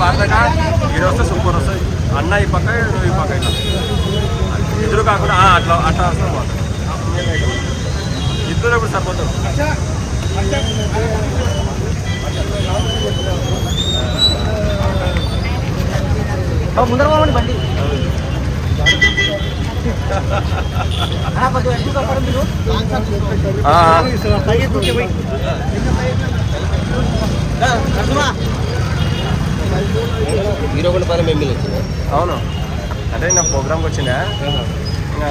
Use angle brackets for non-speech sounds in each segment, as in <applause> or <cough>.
పాతగా ఇది వస్తే సూపర్ వస్తుంది అన్న ఈ పక్క నువ్వు ఈ పక్క ఇట్లా. ఇద్దరు కాకుండా అట్లా అట్లా వస్తుంది మాట ఇద్దరు ఎప్పుడు సరిపోతారు? ముందర పోవండి బండి. <laughs> మీరు. హీరో ఆ. పైకి వచ్చిందా అవును అదే నా ప్రోగ్రామ్కి వచ్చిందా ఇంకా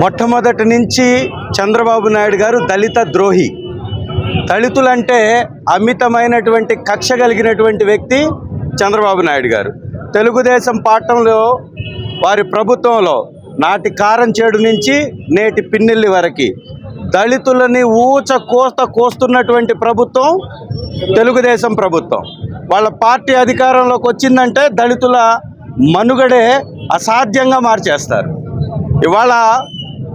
మొట్టమొదటి నుంచి చంద్రబాబు నాయుడు గారు దళిత ద్రోహి. దళితులంటే అమితమైనటువంటి కక్ష కలిగినటువంటి వ్యక్తి చంద్రబాబు నాయుడు గారు. తెలుగుదేశం పాఠంలో వారి ప్రభుత్వంలో నాటి కారం చేడు నుంచి నేటి పిన్నెల్లి వరకు దళితులని ఊచ కోస్త కోస్తున్నటువంటి ప్రభుత్వం తెలుగుదేశం ప్రభుత్వం. వాళ్ళ పార్టీ అధికారంలోకి వచ్చిందంటే దళితుల మనుగడే అసాధ్యంగా మార్చేస్తారు. ఇవాళ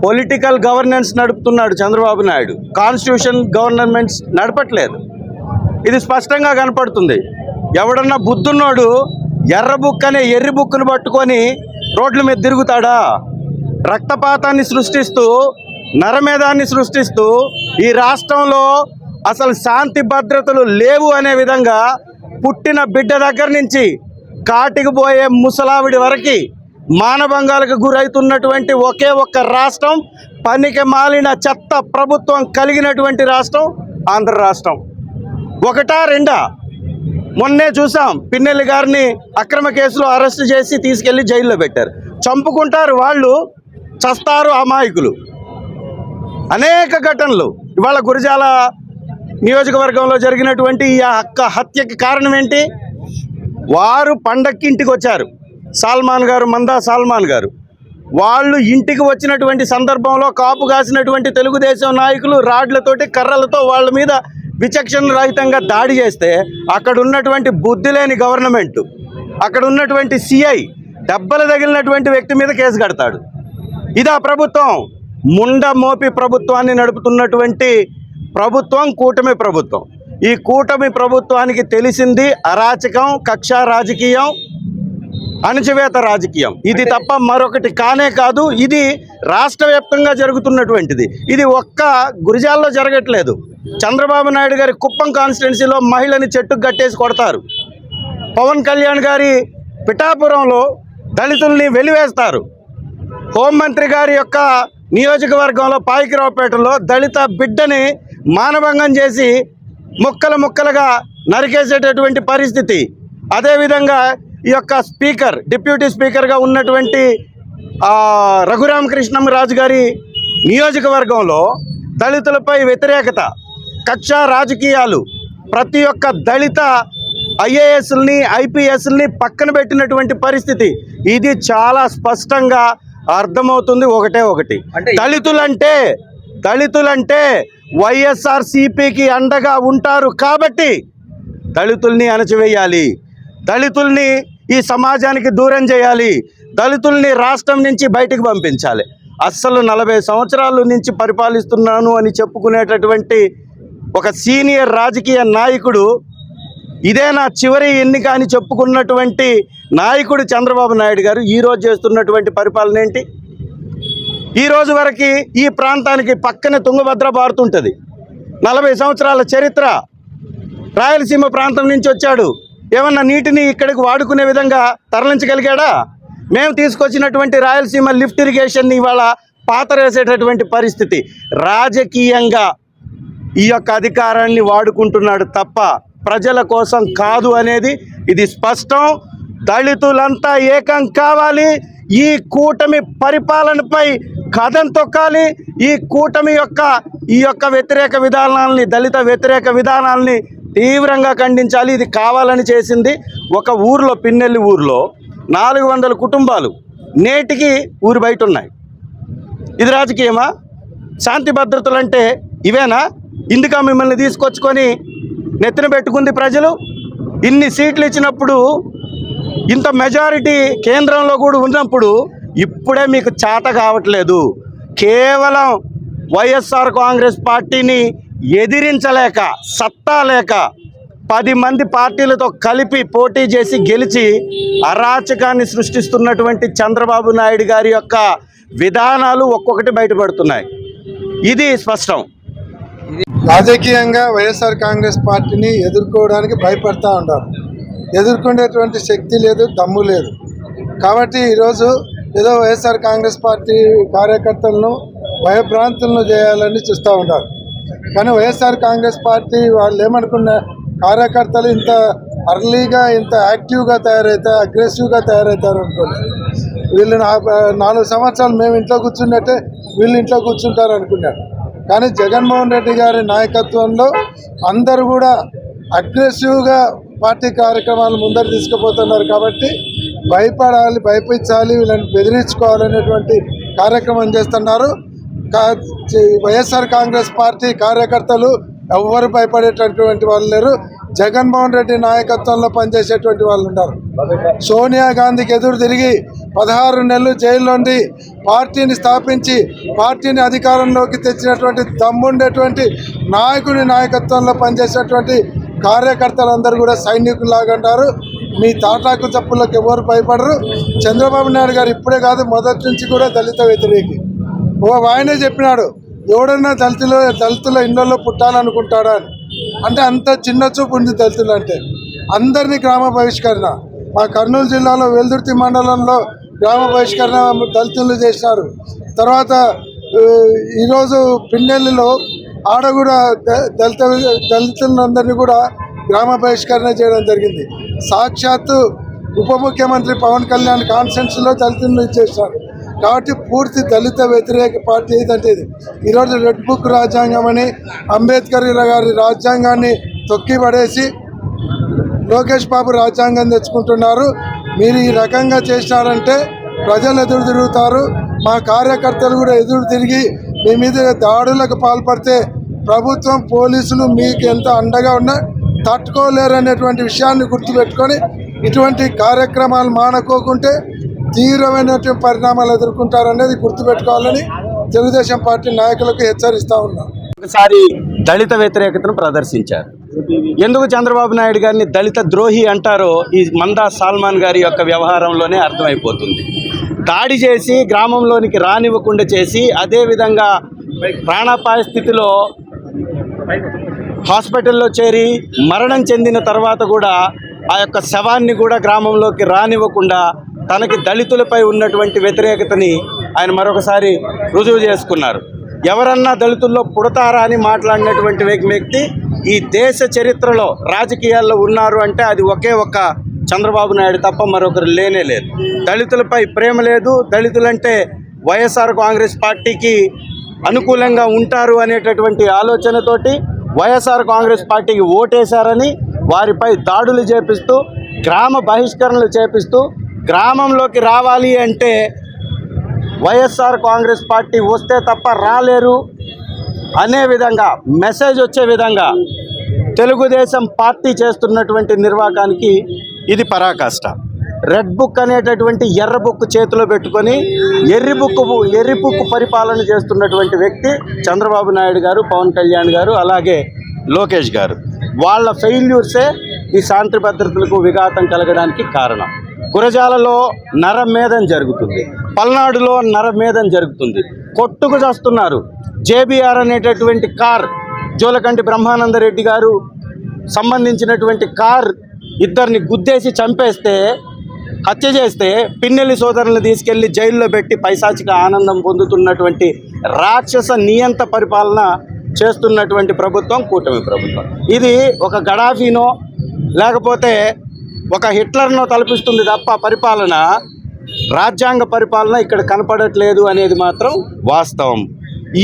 పొలిటికల్ గవర్నెన్స్ నడుపుతున్నాడు చంద్రబాబు నాయుడు. కాన్స్టిట్యూషన్ గవర్నమెంట్స్ నడపట్లేదు. ఇది స్పష్టంగా కనపడుతుంది. ఎవడన్నా బుద్ధున్నోడు ఎర్ర బుక్ అనే ఎర్రి బుక్కును పట్టుకొని రోడ్ల మీద తిరుగుతాడా? రక్తపాతాన్ని సృష్టిస్తూ నరమేధాన్ని సృష్టిస్తూ ఈ రాష్ట్రంలో అసలు శాంతి భద్రతలు లేవు అనే విధంగా పుట్టిన బిడ్డ దగ్గర నుంచి కాటికి పోయే ముసలావిడి వరకు మానభంగాలకు గురవుతున్నటువంటి ఒకే ఒక్క రాష్ట్రం పనికి మాలిన చెత్త ప్రభుత్వం కలిగినటువంటి రాష్ట్రం ఆంధ్ర రాష్ట్రం. ఒకటా రెండా? మొన్నే చూసాం పిన్నెల్లి గారిని అక్రమ కేసులో అరెస్ట్ చేసి తీసుకెళ్ళి జైల్లో పెట్టారు. చంపుకుంటారు వాళ్ళు చస్తారు అమాయకులు. అనేక ఘటనలు. ఇవాళ గురిజాల నియోజకవర్గంలో జరిగినటువంటి ఈ హక్క హత్యకి కారణం ఏంటి? వారు పండక్కి ఇంటికి వచ్చారు సాల్మాన్ గారు మందా సాల్మాన్ గారు. వాళ్ళు ఇంటికి వచ్చినటువంటి సందర్భంలో కాపు కాసినటువంటి తెలుగుదేశం నాయకులు రాడ్లతోటి కర్రలతో వాళ్ళ మీద విచక్షణ రహితంగా దాడి చేస్తే అక్కడ ఉన్నటువంటి బుద్ధి లేని గవర్నమెంట్ అక్కడ ఉన్నటువంటి సిఐ దెబ్బలు తగిలినటువంటి వ్యక్తి మీద కేసు కడతాడు. ఇదా ప్రభుత్వం. ముండ మోపి ప్రభుత్వాన్ని నడుపుతున్నటువంటి ప్రభుత్వం కూటమి ప్రభుత్వం. ఈ కూటమి ప్రభుత్వానికి తెలిసింది అరాచకం కక్ష రాజకీయం అణచివేత రాజకీయం. ఇది తప్ప మరొకటి కానే కాదు ఇది రాష్ట్ర వ్యాప్తంగా జరుగుతున్నటువంటిది. ఇది ఒక్క గురిజాల్లో జరగట్లేదు. చంద్రబాబు నాయుడు గారి కుప్పం కాన్స్టిట్యున్సీలో మహిళని చెట్టుకు కట్టేసి కొడతారు. పవన్ కళ్యాణ్ గారి పిఠాపురంలో దళితుల్ని వెలివేస్తారు. హోంమంత్రి గారి యొక్క నియోజకవర్గంలో పాయికిరావుపేటలో దళిత బిడ్డని మానభంగం చేసి ముక్కలు ముక్కలుగా నరికేసేటటువంటి పరిస్థితి. అదేవిధంగా ఈ యొక్క స్పీకర్ డిప్యూటీ స్పీకర్గా ఉన్నటువంటి ఆ, రఘురామకృష్ణం రాజు గారి నియోజకవర్గంలో దళితులపై వ్యతిరేకత కక్ష రాజకీయాలు ప్రతి ఒక్క దళిత ఐఏఎస్ని ఐపీఎస్ని పక్కన పెట్టినటువంటి పరిస్థితి. ఇది చాలా స్పష్టంగా అర్థమవుతుంది ఒకటే ఒకటి. దళితులంటే దళితులంటే వైఎస్ఆర్ సిపికి అండగా ఉంటారు కాబట్టి దళితుల్ని అణచివేయాలి. దళితుల్ని ఈ సమాజానికి దూరం చేయాలి. దళితుల్ని రాష్ట్రం నుంచి బయటకు పంపించాలి. అస్సలు నలభై సంవత్సరాల నుంచి పరిపాలిస్తున్నాను అని చెప్పుకునేటటువంటి ఒక సీనియర్ రాజకీయ నాయకుడు ఇదే నా చివరి ఎన్నిక అని చెప్పుకున్నటువంటి నాయకుడు చంద్రబాబు నాయుడు గారు ఈరోజు చేస్తున్నటువంటి పరిపాలన ఏంటి? ఈ రోజు వరకు ఈ ప్రాంతానికి పక్కనే తుంగభద్ర పారుతుంటుంది నలభై సంవత్సరాల చరిత్ర రాయలసీమ ప్రాంతం నుంచి వచ్చాడు. ఏమన్నా నీటిని ఇక్కడికి వాడుకునే విధంగా తరలించగలిగాడా? మేము తీసుకొచ్చినటువంటి రాయలసీమ లిఫ్ట్ ఇరిగేషన్ని ఇవాళ పాతరేసేటటువంటి పరిస్థితి. రాజకీయంగా ఈ యొక్క అధికారాన్ని వాడుకుంటున్నాడు తప్ప ప్రజల కోసం కాదు అనేది ఇది స్పష్టం. దళితులంతా ఏకం కావాలి. ఈ కూటమి పరిపాలనపై కథం తొక్కాలి. ఈ కూటమి యొక్క ఈ యొక్క వ్యతిరేక విధానాలని దళిత వ్యతిరేక విధానాలని తీవ్రంగా ఖండించాలి. ఇది కావాలని చేసింది ఒక ఊర్లో పిన్నెల్లి ఊర్లో నాలుగు వందల కుటుంబాలు నేటికి ఊరు బయట ఉన్నాయి. ఇది రాజకీయమా? శాంతి భద్రతలు అంటే ఇవేనా? ఇందుక మిమ్మల్ని తీసుకొచ్చుకొని నెత్తిన పెట్టుకుంది ప్రజలు? ఇన్ని సీట్లు ఇచ్చినప్పుడు ఇంత మెజారిటీ కేంద్రంలో కూడా ఉన్నప్పుడు ఇప్పుడే మీకు చేత కావట్లేదు. కేవలం వైఎస్ఆర్ కాంగ్రెస్ పార్టీని ఎదిరించలేక సత్తా లేక పది మంది పార్టీలతో కలిపి పోటీ చేసి గెలిచి అరాచకాన్ని సృష్టిస్తున్నటువంటి చంద్రబాబు నాయుడు గారి యొక్క విధానాలు ఒక్కొక్కటి బయటపడుతున్నాయి. ఇది స్పష్టం. రాజకీయంగా వైఎస్ఆర్ కాంగ్రెస్ పార్టీని ఎదుర్కోవడానికి భయపడతా ఉన్నారు. ఎదుర్కొనేటువంటి శక్తి లేదు దమ్ము లేదు. కాబట్టి ఈరోజు ఏదో వైఎస్ఆర్ కాంగ్రెస్ పార్టీ కార్యకర్తలను భయభ్రాంతులను చేయాలని చూస్తూ ఉంటారు కానీ వైఎస్ఆర్ కాంగ్రెస్ పార్టీ వాళ్ళు ఏమనుకున్న కార్యకర్తలు ఇంత అర్లీగా ఇంత యాక్టివ్గా తయారవుతారు అగ్రెసివ్గా తయారవుతారు అనుకోలేదు వీళ్ళు నాలుగు సంవత్సరాలు మేము ఇంట్లో కూర్చున్నట్టే వీళ్ళు ఇంట్లో కూర్చుంటారు అనుకున్నారు. కానీ జగన్మోహన్ రెడ్డి గారి నాయకత్వంలో అందరూ కూడా అగ్రెసివ్గా పార్టీ కార్యక్రమాలు ముందరు తీసుకుపోతున్నారు కాబట్టి భయపడాలి భయపించాలి వీళ్ళని బెదిరించుకోవాలనేటువంటి కార్యక్రమం చేస్తున్నారు. వైఎస్ఆర్ కాంగ్రెస్ పార్టీ కార్యకర్తలు ఎవ్వరు భయపడేటటువంటి వాళ్ళు లేరు. జగన్మోహన్ రెడ్డి నాయకత్వంలో పనిచేసేటువంటి వాళ్ళు ఉన్నారు. సోనియా గాంధీకి ఎదురు తిరిగి పదహారు నెలలు జైల్లోండి పార్టీని స్థాపించి పార్టీని అధికారంలోకి తెచ్చినటువంటి దమ్ముండేటువంటి నాయకుని నాయకత్వంలో పనిచేసేటువంటి కార్యకర్తలందరూ కూడా సైనికుల్లాగా అంటారు మీ తాటాకు చప్పులకు ఎవరు భయపడరు. చంద్రబాబు నాయుడు గారు ఇప్పుడే కాదు మొదటి నుంచి కూడా దళిత వ్యతిరేకి. ఆయనే చెప్పినాడు ఎవడన్నా దళితులు దళితుల ఇళ్ళలో పుట్టాలనుకుంటాడా అని. అంటే అంత చిన్న చూపు ఉంది దళితులు అంటే. అందరినీ గ్రామ బహిష్కరణ. మా కర్నూలు జిల్లాలో వెల్దుర్తి మండలంలో గ్రామ బహిష్కరణ దళితులు చేసినారు. తర్వాత ఈరోజు పిన్నెల్లిలో ఆడ కూడా దళిత దళితులందరినీ కూడా గ్రామ బహిష్కరణ చేయడం జరిగింది. సాక్షాత్తు ఉప ముఖ్యమంత్రి పవన్ కళ్యాణ్ కాన్ఫరెన్స్లో దళితులను ఇచ్చేసారు కాబట్టి పూర్తి దళిత వ్యతిరేక పార్టీ ఏదంటే ఇది. ఈరోజు రెడ్ బుక్ రాజ్యాంగం అని అంబేద్కర్ గారి రాజ్యాంగాన్ని తొక్కి పడేసి లోకేష్ బాబు రాజ్యాంగం తెచ్చుకుంటున్నారు. మీరు ఈ రకంగా చేసినారంటే ప్రజలు ఎదురు తిరుగుతారు. మా కార్యకర్తలు కూడా ఎదురు తిరిగి మీ మీద దాడులకు పాల్పడితే ప్రభుత్వం పోలీసులు మీకు ఎంత అండగా ఉన్నా తట్టుకోలేరు అనేటువంటి విషయాన్ని గుర్తుపెట్టుకొని ఇటువంటి కార్యక్రమాలు మానుకోకుంటే తీవ్రమైనటువంటి పరిణామాలు ఎదుర్కొంటారనేది గుర్తుపెట్టుకోవాలని తెలుగుదేశం పార్టీ నాయకులకు హెచ్చరిస్తా ఉన్నాం. ఒకసారి దళిత వ్యతిరేకతను ప్రదర్శించారు. ఎందుకు చంద్రబాబు నాయుడు గారిని దళిత ద్రోహి అంటారో ఈ మందా సాల్మాన్ గారి యొక్క వ్యవహారంలోనే అర్థమైపోతుంది. దాడి చేసి గ్రామంలోనికి రానివ్వకుండా చేసి అదేవిధంగా ప్రాణాపాయ స్థితిలో హాస్పిటల్లో చేరి మరణం చెందిన తర్వాత కూడా ఆ యొక్క శవాన్ని కూడా గ్రామంలోకి రానివ్వకుండా తనకి దళితులపై ఉన్నటువంటి వ్యతిరేకతని ఆయన మరొకసారి రుజువు చేసుకున్నారు. ఎవరన్నా దళితుల్లో పుడతారా అని మాట్లాడినటువంటి వ్యక్తి ఈ దేశ చరిత్రలో రాజకీయాల్లో ఉన్నారు అంటే అది ఒకే ఒక్క చంద్రబాబు నాయుడు తప్ప మరొకరు లేనే లేదు. దళితులపై ప్రేమ లేదు. దళితులంటే వైఎస్ఆర్ కాంగ్రెస్ పార్టీకి అనుకూలంగా ఉంటారు అనేటటువంటి ఆలోచనతోటి వైఎస్ఆర్ కాంగ్రెస్ పార్టీకి ఓటేశారని వారిపై దాడులు చేపిస్తూ గ్రామ బహిష్కరణలు చేపిస్తూ గ్రామంలోకి రావాలి అంటే వైఎస్ఆర్ కాంగ్రెస్ పార్టీ వస్తే తప్ప రాలేరు. అనే విధంగా మెసేజ్ వచ్చే విధంగా తెలుగుదేశం పార్టీ చేస్తున్నటువంటి నిర్వాకానికి ఇది పరాకాష్ట. రెడ్ బుక్ అనేటటువంటి ఎర్ర బుక్ చేతిలో పెట్టుకొని ఎర్రి బుక్ ఎర్రి బుక్ పరిపాలన చేస్తున్నటువంటి వ్యక్తి చంద్రబాబు నాయుడు గారు పవన్ కళ్యాణ్ గారు అలాగే లోకేష్ గారు. వాళ్ళ ఫెయిల్యూర్సే ఈ శాంతి భద్రతలకు విఘాతం కలగడానికి కారణం. గురజాలలో నరమేధం జరుగుతుంది. పల్నాడులో నరమేధం జరుగుతుంది. కొట్టుకు చేస్తున్నారు. జేబీఆర్ అనేటటువంటి కార్ జోలకంటి బ్రహ్మానందరెడ్డి గారు సంబంధించినటువంటి కార్ ఇద్దరిని గుద్దేసి చంపేస్తే హత్య చేస్తే పిన్నెల్లి సోదరులను తీసుకెళ్ళి జైల్లో పెట్టి పైశాచిక ఆనందం పొందుతున్నటువంటి రాక్షస నియంత పరిపాలన చేస్తున్నటువంటి ప్రభుత్వం కూటమి ప్రభుత్వం. ఇది ఒక గడాఫీనో లేకపోతే ఒక హిట్లర్ను తలపిస్తుంది తప్ప పరిపాలన రాజ్యాంగ పరిపాలన ఇక్కడ కనపడట్లేదు అనేది మాత్రం వాస్తవం.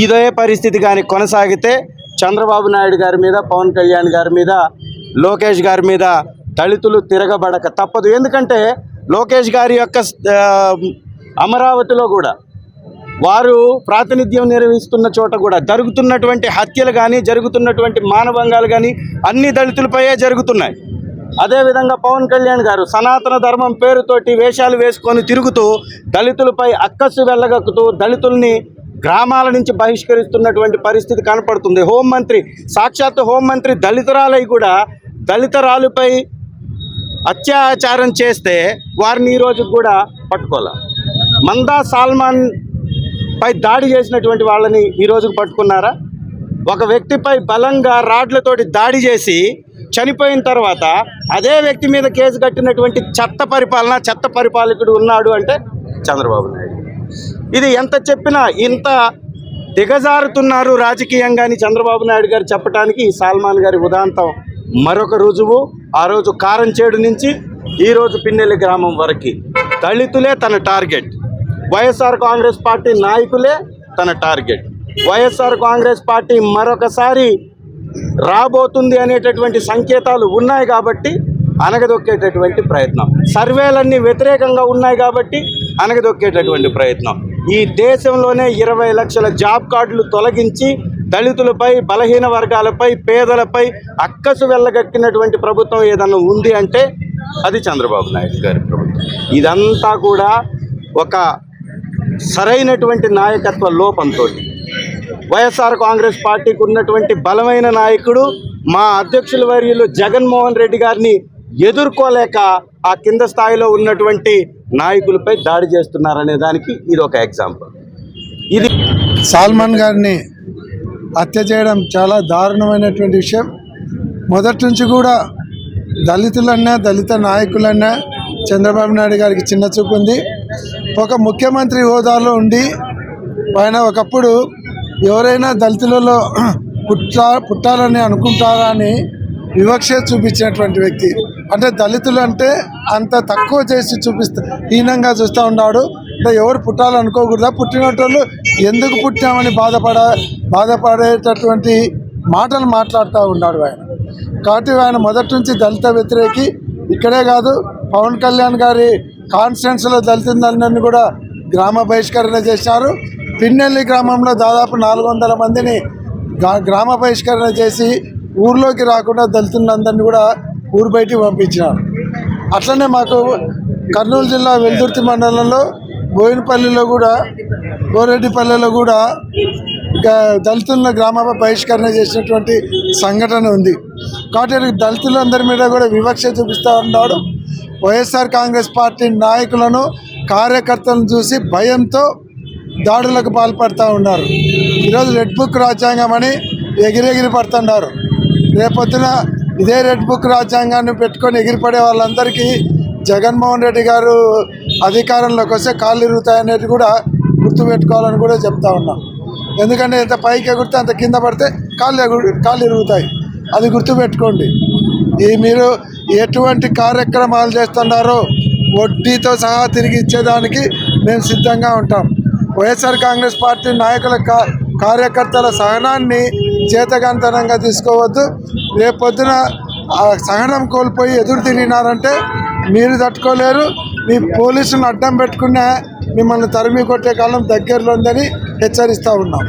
ఇదే పరిస్థితి కానీ కొనసాగితే చంద్రబాబు నాయుడు గారి మీద పవన్ కళ్యాణ్ గారి మీద లోకేష్ గారి మీద దళితులు తిరగబడక తప్పదు. ఎందుకంటే లోకేష్ గారి యొక్క అమరావతిలో కూడా వారు ప్రాతినిధ్యం నిర్వహిస్తున్న చోట కూడా జరుగుతున్నటువంటి హత్యలు కానీ జరుగుతున్నటువంటి మానభంగాలు కానీ అన్ని దళితులపైయే జరుగుతున్నాయి. అదేవిధంగా పవన్ కళ్యాణ్ గారు సనాతన ధర్మం పేరుతోటి వేషాలు వేసుకొని తిరుగుతూ దళితులపై అక్కస్సు వెళ్ళగక్కుతూ దళితుల్ని గ్రామాల నుంచి బహిష్కరిస్తున్నటువంటి పరిస్థితి కనపడుతుంది. హోంమంత్రి సాక్షాత్ హోంమంత్రి దళితురాలై కూడా దళితరాలుపై అత్యాచారం చేస్తే వారిని ఈరోజు కూడా పట్టుకోలే మందా సాల్మాన్ పై దాడి చేసినటువంటి వాళ్ళని ఈ పట్టుకున్నారా? ఒక వ్యక్తిపై బలంగా రాడ్లతోటి దాడి చేసి చనిపోయిన తర్వాత అదే వ్యక్తి మీద కేసు కట్టినటువంటి చెత్త పరిపాలన చెత్త పరిపాలకుడు ఉన్నాడు అంటే చంద్రబాబు నాయుడు. ఇది ఎంత చెప్పినా ఇంత దిగజారుతున్నారు రాజకీయంగా అని చంద్రబాబు నాయుడు గారు చెప్పడానికి ఈ సాల్మాన్ గారి ఉదాంతం మరొక రుజువు. ఆ రోజు కారంచేడు నుంచి ఈరోజు పిన్నెల్లి గ్రామం వరకు దళితులే తన టార్గెట్. వైఎస్ఆర్ కాంగ్రెస్ పార్టీ నాయకులే తన టార్గెట్. వైఎస్ఆర్ కాంగ్రెస్ పార్టీ మరొకసారి రాబోతుంది అనేటటువంటి సంకేతాలు ఉన్నాయి కాబట్టి అనగదొక్కేటటువంటి ప్రయత్నం. సర్వేలన్నీ వ్యతిరేకంగా ఉన్నాయి కాబట్టి అనగదొక్కేటటువంటి ప్రయత్నం. ఈ దేశంలోనే ఇరవై లక్షల జాబ్ కార్డులు తొలగించి దళితులపై బలహీన వర్గాలపై పేదలపై అక్కసు వెళ్ళగక్కినటువంటి ప్రభుత్వం ఏదన్నా ఉంది అంటే అది చంద్రబాబు నాయుడు గారి ప్రభుత్వం. ఇదంతా కూడా ఒక సరైనటువంటి నాయకత్వ లోపంతో వైఎస్ఆర్ కాంగ్రెస్ పార్టీకి ఉన్నటువంటి బలమైన నాయకుడు మా అధ్యక్షుల వర్యులు జగన్మోహన్ రెడ్డి గారిని ఎదుర్కోలేక ఆ కింద స్థాయిలో ఉన్నటువంటి నాయకులపై దాడి చేస్తున్నారనే దానికి ఇది ఒక ఎగ్జాంపుల్. ఇది సాల్మాన్ గారిని హత్య చేయడం చాలా దారుణమైనటువంటి విషయం. మొదటి నుంచి కూడా దళితులన్నా దళిత నాయకులన్నా చంద్రబాబు నాయుడు గారికి చిన్న చూపు ఉంది. ఒక ముఖ్యమంత్రి హోదాలో ఉండి ఆయన ఒకప్పుడు ఎవరైనా దళితులలో పుట్టా పుట్టాలని అనుకుంటారా అని వివక్ష చూపించినటువంటి వ్యక్తి. అంటే దళితులు అంటే అంత తక్కువ చేసి చూపిస్తా హీనంగా చూస్తూ ఉన్నాడు. అంటే ఎవరు పుట్టాలనుకోకూడదా? పుట్టినటోళ్ళు ఎందుకు పుట్టామని బాధపడ బాధపడేటటువంటి మాటలు మాట్లాడుతూ ఉన్నాడు ఆయన. కాబట్టి ఆయన మొదటి నుంచి దళిత వ్యతిరేకి ఇక్కడే కాదు పవన్ కళ్యాణ్ గారి కాన్స్టిట్యున్సీలో దళితులందరినీ కూడా గ్రామ బహిష్కరణ చేశారు. పిన్నెల్లి గ్రామంలో దాదాపు నాలుగు వందల మందిని గ్రా- గ్రామ బహిష్కరణ చేసి ఊర్లోకి రాకుండా దళితులందరినీ కూడా ఊరు బయటికి పంపించినారు. అట్లనే మాకు కర్నూలు జిల్లా వెల్దుర్తి మండలంలో బోయినపల్లిలో కూడా గోరెడ్డిపల్లెలో కూడా ఇంకా దళితుల గ్రామ బహిష్కరణ చేసినటువంటి సంఘటన ఉంది. కాబట్టి దళితులందరి మీద కూడా వివక్ష చూపిస్తూ ఉన్నాడు. వైఎస్ఆర్ కాంగ్రెస్ పార్టీ నాయకులను కార్యకర్తలను చూసి భయంతో దాడులకు పాల్పడుతూ ఉన్నారు. ఈరోజు రెడ్ బుక్ రాజ్యాంగం అని ఎగిరెగిరి పడుతున్నారు రేపొద్దున ఇదే రెడ్ బుక్ రాజ్యాంగాన్ని పెట్టుకొని ఎగిరిపడే వాళ్ళందరికీ జగన్మోహన్ రెడ్డి గారు అధికారంలోకి వస్తే కాళ్ళు ఇరుగుతాయనేది కూడా గుర్తుపెట్టుకోవాలని కూడా చెప్తా ఉన్నాం. ఎందుకంటే ఎంత పైకి ఎగురితే అంత కింద పడితే కాళ్ళు కాళ్ళు ఇరుగుతాయి. అది గుర్తుపెట్టుకోండి. ఈ మీరు ఎటువంటి కార్యక్రమాలు చేస్తున్నారో వడ్డీతో సహా తిరిగి ఇచ్చేదానికి మేము సిద్ధంగా ఉంటాం. వైఎస్ఆర్ కాంగ్రెస్ పార్టీ నాయకుల కార్యకర్తల సహనాన్ని చేతగంతనంగా తీసుకోవద్దు. రేపొద్దున ఆ సహనం కోల్పోయి ఎదురు తిరిగినారంటే మీరు తట్టుకోలేరు. మీ పోలీసులను అడ్డం పెట్టుకునే మిమ్మల్ని తరిమి కొట్టే కాలం దగ్గరలో ఉందని హెచ్చరిస్తూ ఉన్నాం.